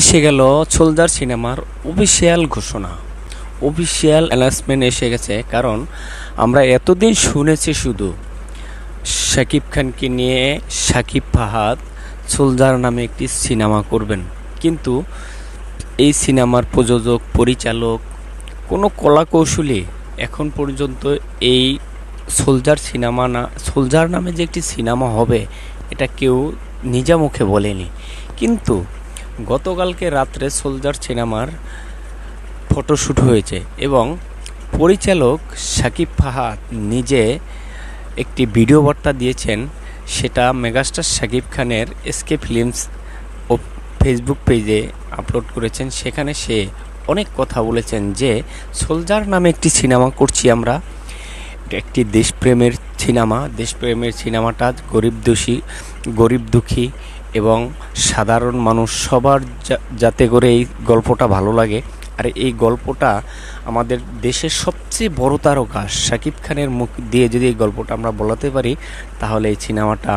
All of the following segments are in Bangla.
এসে গেল সোলজার সিনেমার অফিসিয়াল ঘোষণা। অফিসিয়াল অ্যানাউন্সমেন্ট এসে গেছে, কারণ আমরা এতদিন শুনেছি শুধু শাকিব খানকে নিয়ে শাকিব ফাহাদ সোলজার নামে একটি সিনেমা করবেন। কিন্তু এই সিনেমার প্রযোজক, পরিচালক কোনো কলা কৌশলী এখন পর্যন্ত এই সোলজার সিনেমা না সোলজার নামে যে একটি সিনেমা হবে, এটা কেউ নিজা মুখে বলেনি। কিন্তু গতকালকে রাত্রে সোলজার সিনেমার ফটোশ্যুট হয়েছে এবং পরিচালক শাকিব ফাহাদ নিজে একটি ভিডিও বার্তা দিয়েছেন, সেটা মেগাস্টার শাকিব খানের এসকে ফিল্মস ও ফেসবুক পেজে আপলোড করেছেন। সেখানে সে অনেক কথা বলেছেন যে, সোলজার নামে একটি সিনেমা করছি আমরা। একটি দেশপ্রেমের সিনেমা। দেশপ্রেমের সিনেমাটা গরিব দোষী, গরিব দুঃখী এবং সাধারণ মানুষ সবার যাতে করে এই গল্পটা ভালো লাগে। আর এই গল্পটা আমাদের দেশের সবচেয়ে বড় তারকা শাকিব খানের মুখ দিয়ে যদি এই গল্পটা আমরা বলাতে পারি, তাহলে এই সিনেমাটা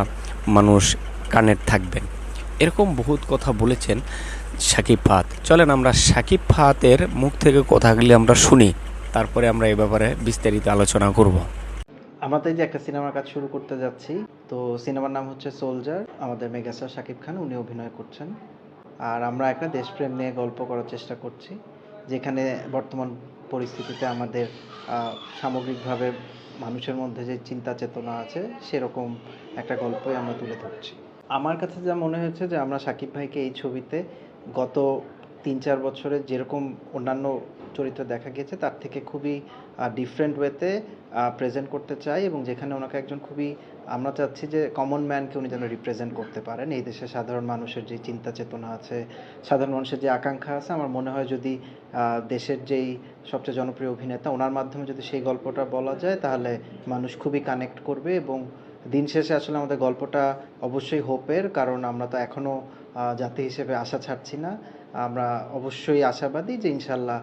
মানুষ কানের থাকবেন। এরকম বহুত কথা বলেছেন শাকিব ফাহাদ। চলেন আমরা শাকিব ফাহাদের মুখ থেকে কথাগুলি আমরা শুনি, তারপরে আমরা এ ব্যাপারে বিস্তারিত আলোচনা করব। আমাদের যে একটা সিনেমার কাজ শুরু করতে যাচ্ছি তো সিনেমার নাম হচ্ছে সোলজার। আমাদের মেগাস্টার শাকিব খান উনি অভিনয় করছেন। আর আমরা একটা দেশপ্রেম নিয়ে গল্প করার চেষ্টা করছি, যেখানে বর্তমান পরিস্থিতিতে আমাদের সামগ্রিকভাবে মানুষের মধ্যে যে চিন্তা চেতনা আছে, সেরকম একটা গল্পই আমরা তুলে ধরছি। আমার কাছে যা মনে হয়েছে যে, আমরা শাকিব ভাইকে এই ছবিতে গত তিন চার বছরে যেরকম অন্যান্য চরিত্র দেখা গেছে তার থেকে খুবই ডিফারেন্ট ওয়েতে প্রেজেন্ট করতে চাই এবং যেখানে ওনাকে একজন খুবই, আমরা চাচ্ছি যে কমন ম্যানকে উনি যেন রিপ্রেজেন্ট করতে পারেন। এই দেশে সাধারণ মানুষের যে চিন্তা চেতনা আছে, সাধারণ মানুষের যে আকাঙ্ক্ষা আছে, আমার মনে হয় যদি দেশের যেই সবচেয়ে জনপ্রিয় অভিনেতা, ওনার মাধ্যমে যদি সেই গল্পটা বলা যায়, তাহলে মানুষ খুবই কানেক্ট করবে এবং দিন শেষে আসলে আমাদের গল্পটা অবশ্যই হোপের কারণ আমরা তো এখনও জাতি হিসেবে আশা ছাড়ছি না। আমরা অবশ্যই আশাবাদী যে ইনশাল্লাহ,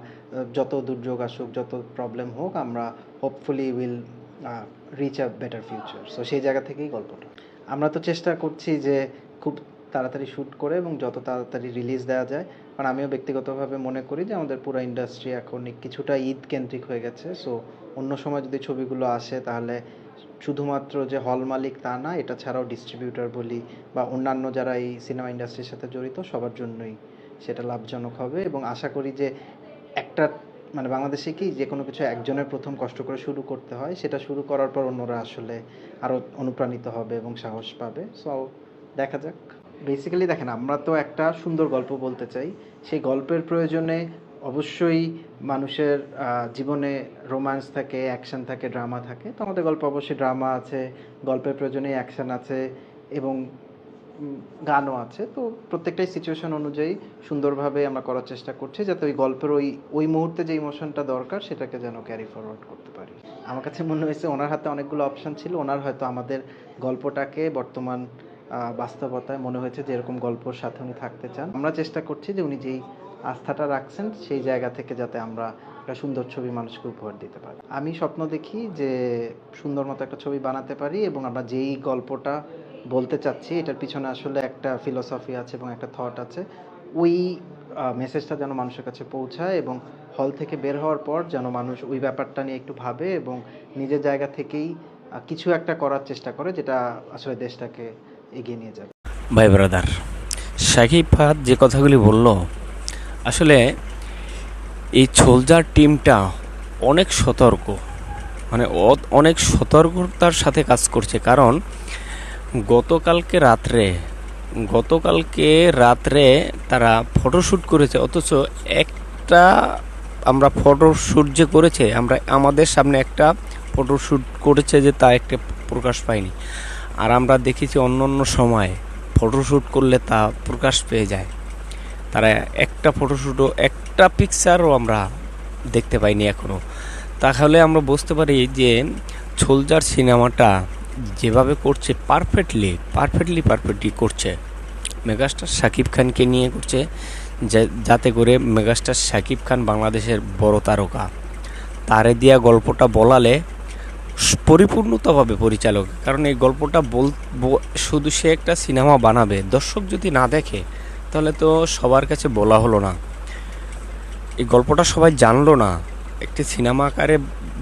যত দুর্যোগ আসুক, যত প্রবলেম হোক, আমরা hopefully will reach a better future so সেই জায়গা থেকেই গল্পটা। আমরা তো চেষ্টা করছি যে খুব তাড়াতাড়ি শ্যুট করে এবং যত তাড়াতাড়ি রিলিজ দেওয়া যায়। কারণ আমিও ব্যক্তিগতভাবে মনে করি যে আমাদের পুরো ইন্ডাস্ট্রি এখন কিছুটা ঈদ কেন্দ্রিক হয়ে গেছে। সো অন্য সময় যদি ছবিগুলো আসে, তাহলে শুধুমাত্র যে হল মালিক তা না, এটা ছাড়াও ডিস্ট্রিবিউটর বলি বা অন্যান্য যারা এই সিনেমা ইন্ডাস্ট্রির সাথে জড়িত, সবার জন্যই সেটা লাভজনক হবে এবং আশা করি যে একটা মানে বাংলাদেশে কি যে কোনো কিছু একজনের প্রথম কষ্ট করে শুরু করতে হয়, সেটা শুরু করার পর অন্যরা আসলে আরও অনুপ্রাণিত হবে এবং সাহস পাবে। সো দেখা যাক। বেসিক্যালি দেখেন, আমরা তো একটা সুন্দর গল্প বলতে চাই। সেই গল্পের প্রয়োজনে অবশ্যই মানুষের জীবনে রোম্যান্স থাকে অ্যাকশন থাকে ড্রামা থাকে। তো আমাদের গল্প অবশ্যই ড্রামা আছে, গল্পের প্রয়োজনে অ্যাকশন আছে এবং গানও আছে। তো প্রত্যেকটাই সিচুয়েশন অনুযায়ী সুন্দরভাবে আমরা করার চেষ্টা করছি যাতে ওই গল্পের ওই ওই মুহূর্তে যে ইমোশনটা দরকার সেটাকে যেন ক্যারি ফরওয়ার্ড করতে পারি। আমার কাছে মনে হয়েছে ওনার হাতে অনেকগুলো অপশন ছিল। ওনার হয়তো আমাদের গল্পটাকে বর্তমান বাস্তবতায় মনে হয়েছে যে এরকম গল্পর সাথে উনি থাকতে চান। আমরা চেষ্টা করছি যে উনি যেই আস্থাটা রাখছেন সেই জায়গা থেকে যাতে আমরা একটা সুন্দর ছবি মানুষকে উপহার দিতে পারি। আমি স্বপ্ন দেখি যে সুন্দর মতো একটা ছবি বানাতে পারি এবং আমরা যেই গল্পটা বলতে চাচ্ছি, এটার পিছনে আসলে একটা ফিলোসফি আছে এবং একটা থট আছে। ওই মেসেজটা যেন মানুষের কাছে পৌঁছায় এবং হল থেকে বের হওয়ার পর যেন মানুষ ওই ব্যাপারটা নিয়ে একটু ভাবে এবং নিজের জায়গা থেকেই কিছু একটা করার চেষ্টা করে যেটা আসলে দেশটাকে এগিয়ে নিয়ে যাবে। ভাই ব্রাদার শাকিব ফাহাদ যে কথাগুলি বলল, আসলে এই সোলজার টিমটা অনেক সতর্ক মানে অনেক সতর্কতার সাথে কাজ করছে। কারণ গতকালকে রাত্রে গতকালকে রাত্রে তারা ফটোশ্যুট করেছে, অথচ একটা আমরা ফটোশ্যুট যে করেছে, আমরা, আমাদের সামনে একটা ফটোশ্যুট করেছে যে তা একটা প্রকাশ পায়নি। আর আমরা দেখেছি অন্য অন্য সময় ফটোশ্যুট করলে তা প্রকাশ পেয়ে যায়। তারা একটা ফটোশ্যুটও একটা পিকচারও আমরা দেখতে পাইনি এখনও তাহলে আমরা বুঝতে পারি যে সোলজার সিনেমাটা যেভাবে করছে পারফেক্টলি পারফেক্টলি পারফেক্টলি করছে। মেগাস্টার শাকিব খানকে নিয়ে করছে যাতে করে মেগাস্টার শাকিব খান বাংলাদেশের বড় তারকা। তারে দিয়া গল্পটা বলালে স- পরিপূর্ণতা পাবে পরিচালক। কারণ এই গল্পটা বল শুধু সে একটা সিনেমা বানাবে। দর্শক যদি না দেখে, তাহলে তো সবার কাছে বলা হলো না। এই গল্পটা সবাই জানলো না। একটি সিনেমা আকারে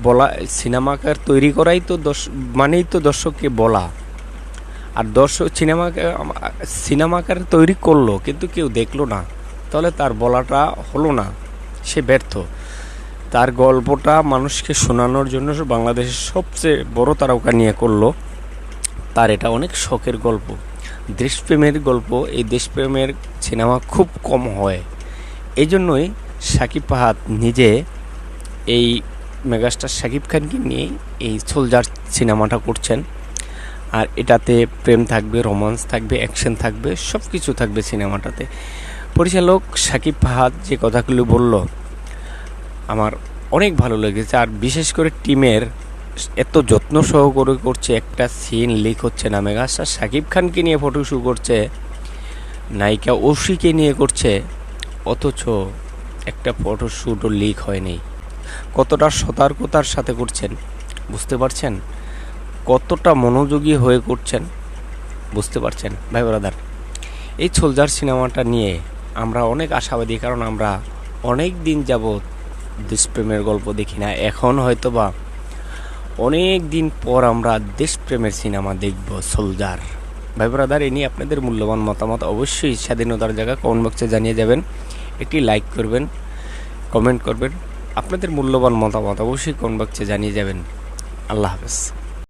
বলা, সিনেমা আকার তৈরি করাই তো দর্শ, মানেই তো দর্শককে বলা। আর দর্শক সিনেমা সিনেমা আকারে তৈরি করল, কিন্তু কেউ দেখল না। তাহলে তার বলাটা হলো না, সে ব্যর্থ। তার গল্পটা মানুষকে শোনানোর জন্য বাংলাদেশের সবচেয়ে বড় তারকা নিয়ে করল। তার এটা অনেক শখের গল্প। দেশপ্রেমের গল্প, এই দেশপ্রেমের সিনেমা খুব কম হয়। এই জন্যই সাকিব ফাহাদ নিজে এই মেগাস্টার সাকিব খানকে নিয়ে এই সোলজার সিনেমাটা করছেন। আর এটাতে প্রেম থাকবে, রোমান্স থাকবে, অ্যাকশন থাকবে সব কিছু থাকবে সিনেমাটাতে। পরিচালক সাকিব ফাহাদ যে কথাগুলো বলল, আমার অনেক ভালো লেগেছে। আর বিশেষ করে টিমের এত যত্ন সহকারে করছে একটা সিন লিক হচ্ছে না। মেগাস্টার সাকিব খানকে নিয়ে ফটো শ্যুট করছে, নায়িকা ঐশীকে নিয়ে করছে, অথচ একটা ফটোশ্যুটও লিক হয়নি। কতটা সতর্কতার সাথে করছেন? বুঝতে পারছেন? কতটা মনোযোগী হয়ে করছেন? বুঝতে পারছেন? ভাই ব্রাদার, এই সোলজার সিনেমাটা নিয়ে আমরা অনেক আশাবাদী, কারণ আমরা অনেক দিন যাবৎ দেশপ্রেমের গল্প দেখি না। এখন হয়তো বা অনেক দিন পর আমরা দেশপ্রেমের সিনেমা দেখব সোলজার ভাই ব্রাদার, এ নিয়ে আপনাদের মূল্যবান মতামত অবশ্যই স্বাধীনতার জায়গা কমেন্ট বক্সে জানিয়ে যাবেন। একটি লাইক করবেন, কমেন্ট করবেন। আপনাদের মূল্যবান মতামত অবশ্যই কোন বক্সে জানিয়ে যাবেন। আল্লাহ হাফেজ।